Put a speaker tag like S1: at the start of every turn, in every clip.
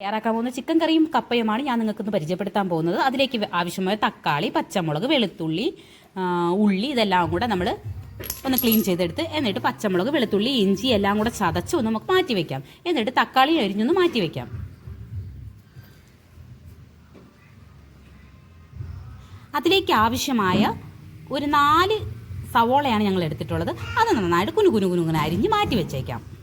S1: തയ്യാറാക്കാൻ പോകുന്ന ചിക്കൻ കറിയും കപ്പയുമാണ് ഞാൻ നിങ്ങൾക്ക് ഇന്ന് പരിചയപ്പെടുത്താൻ പോകുന്നത്. അതിലേക്ക് ആവശ്യമായ തക്കാളി പച്ചമുളക് വെളുത്തുള്ളി ഉള്ളി ഇതെല്ലാം കൂടെ നമ്മൾ ഒന്ന് ക്ലീൻ ചെയ്തെടുത്ത് എന്നിട്ട് പച്ചമുളക് വെളുത്തുള്ളി ഇഞ്ചി എല്ലാം കൂടെ ചതച്ച് ഒന്ന് നമുക്ക് മാറ്റി വെക്കാം. എന്നിട്ട് തക്കാളി അരിഞ്ഞൊന്ന് മാറ്റി വെക്കാം. അതിലേക്ക് ആവശ്യമായ ഒരു നാല് സവോളയാണ് ഞങ്ങൾ എടുത്തിട്ടുള്ളത്. അത് നന്നായിട്ട് കുനു കുനു അരിഞ്ഞ് മാറ്റി വെച്ചേക്കാം.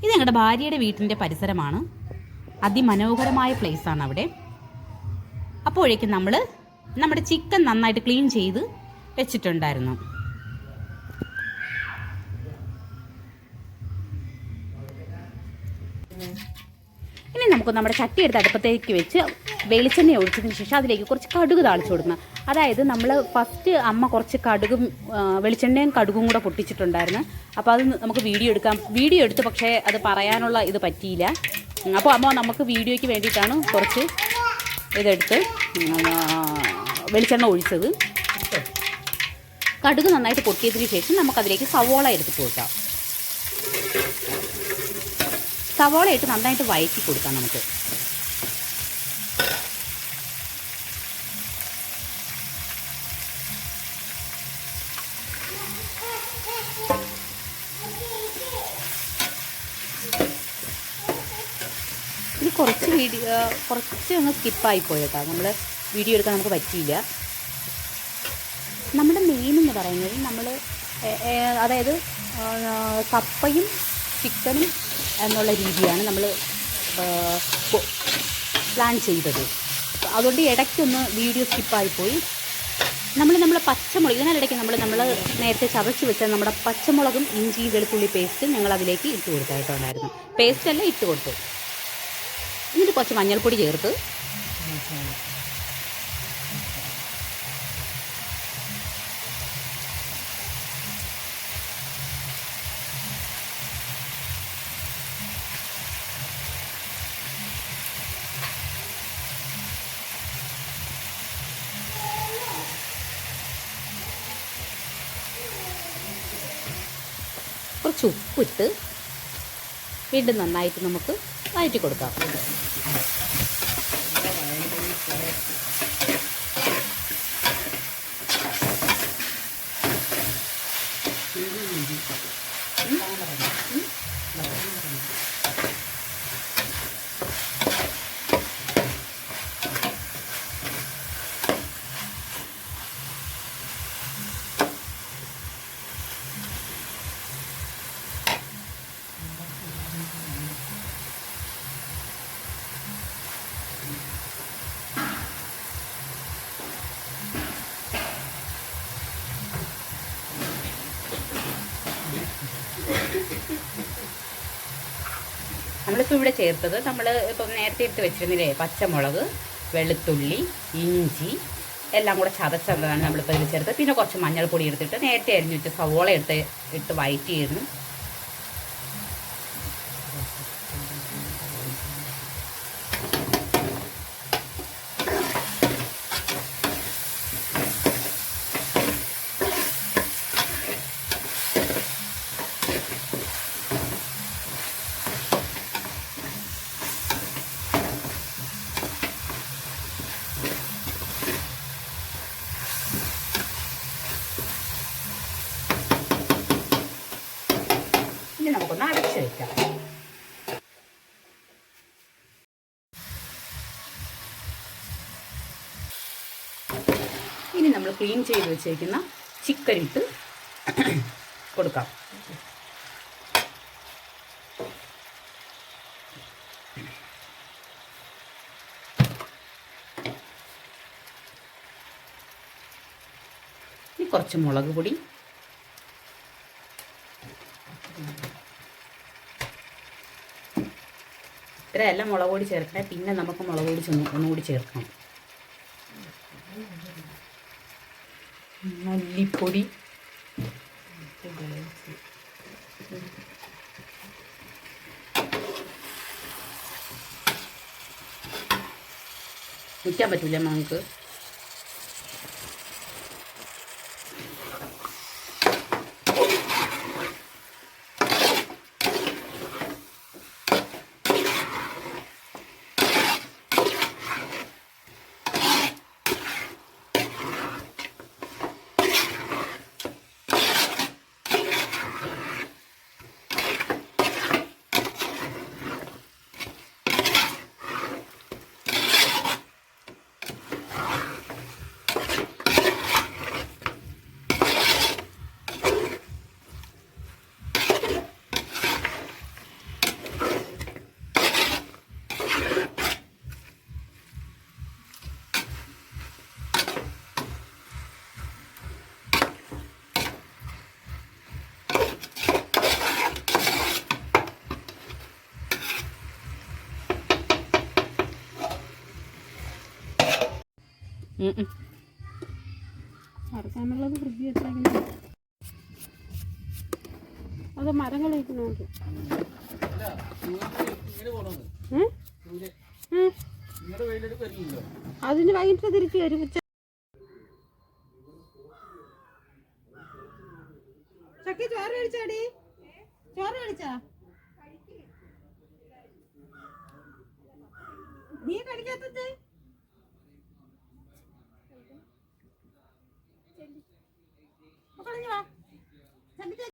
S1: ഇത് ഞങ്ങളുടെ ഭാര്യയുടെ വീട്ടിന്റെ പരിസരമാണ്. അതിമനോഹരമായ place ആണ് അവിടെ. അപ്പോഴേക്കും നമ്മൾ നമ്മുടെ ചിക്കൻ നന്നായിട്ട് ക്ലീൻ ചെയ്ത് വെച്ചിട്ടുണ്ടായിരുന്നു. ഇനി നമുക്ക് നമ്മുടെ ചട്ടി എടുത്ത് അടുപ്പത്തേക്ക് വെച്ച് വെളിച്ചെണ്ണ ഒഴിച്ചതിന് ശേഷം അതിലേക്ക് കുറച്ച് കടുക് താളിച്ചു കൊടുക്കണം. അതായത് നമ്മൾ ഫസ്റ്റ് അമ്മ കുറച്ച് കടുകും വെളിച്ചെണ്ണയും കടുകും കൂടെ പൊട്ടിച്ചിട്ടുണ്ടായിരുന്നു. അപ്പോൾ അത് നമുക്ക് വീഡിയോ എടുക്കാം. വീഡിയോ എടുത്ത് പക്ഷേ അത് പറയാനുള്ള ഇത് പറ്റിയില്ല. അപ്പോൾ അമ്മ നമുക്ക് വീഡിയോയ്ക്ക് വേണ്ടിയിട്ടാണ് കുറച്ച് ഇതെടുത്ത് വെളിച്ചെണ്ണ ഒഴിച്ചത്. കടുക് നന്നായിട്ട് പൊട്ടിയതിന് ശേഷം നമുക്കതിലേക്ക് സവോള എടുത്തിട്ട് കൊടുക്കാം. സവോള ഇട്ട് നന്നായിട്ട് വഴറ്റി കൊടുക്കാം നമുക്ക്. ഇത് കുറച്ച് വീഡിയോ കുറച്ച് ഒന്ന് സ്കിപ്പായി പോയേക്കാം നമ്മൾ വീഡിയോ എടുക്കാൻ നമുക്ക് പറ്റിയില്ല. നമ്മുടെ മെയിൻ എന്ന് പറയുന്നത് നമ്മൾ അതായത് കപ്പയും ചിക്കനും എന്നുള്ള രീതിയാണ് നമ്മൾ പ്ലാൻ ചെയ്തത്. അതുകൊണ്ട് ഇടയ്ക്കൊന്ന് വീഡിയോ സ്കിപ്പായിപ്പോയി. നമ്മൾ നമ്മൾ പച്ചമുളക് ഇതിനിടയ്ക്ക് നമ്മൾ നമ്മൾ നേരത്തെ ചതച്ച് വെച്ച നമ്മുടെ പച്ചമുളകും ഇഞ്ചി വെളുത്തുള്ളി പേസ്റ്റ് ഞങ്ങൾ അതിലേക്ക് ഇട്ട് കൊടുത്തായിട്ടുണ്ടായിരുന്നു പേസ്റ്റ് എല്ലാം ഇട്ട് കൊടുത്തു എന്നിട്ട് കുറച്ച് മഞ്ഞൾപ്പൊടി ചേർത്ത്. കുറച്ച് ഉപ്പിട്ട് വീണ്ടും നന്നായിട്ട് നമുക്ക് വഴറ്റി കൊടുക്കാം. നമ്മളിപ്പോൾ ഇവിടെ ചേർത്തത് നമ്മൾ ഇപ്പം നേരത്തെ എടുത്ത് വെച്ചിരുന്നില്ലേ പച്ചമുളക് വെളുത്തുള്ളി ഇഞ്ചി എല്ലാം കൂടെ ചതച്ചതാണ് നമ്മളിപ്പോൾ ഇതിൽ ചേർത്ത് പിന്നെ കുറച്ച് മഞ്ഞൾപ്പൊടി എടുത്തിട്ട് നേരത്തെ അരിഞ്ഞിട്ട് സവോള എടുത്ത് ഇട്ട് വയറ്റിയിരുന്നു ഇനി വെക്കാം. ഇനി നമ്മൾ ക്ലീൻ ചെയ്ത് വെച്ചേക്കുന്ന ചിക്കൻ ഇട്ട് കൊടുക്കാം കുറച്ച് മുളക് പൊടി ഇത്രയല്ല മുളക് പൊടി ചേർക്കണേ പിന്നെ നമുക്ക് മുളക് പൊടി ഒന്നുകൂടി ചേർക്കണം. മല്ലിപ്പൊടി. നിൽക്കാൻ പറ്റൂല നമുക്ക്
S2: വറുക്കാനുള്ളത് ഫ്രിഡ്ജ് വെച്ചേക്കുന്നത് അത് മരങ്ങൾ? ഏ? അതിന് വൈകിട്ട് തിരിച്ചു വരും. ഉച്ച ചക്കി ചോറ് കഴിച്ചാടി? ചോറ് കഴിച്ചാ? നീ കഴിക്കാത്തത്?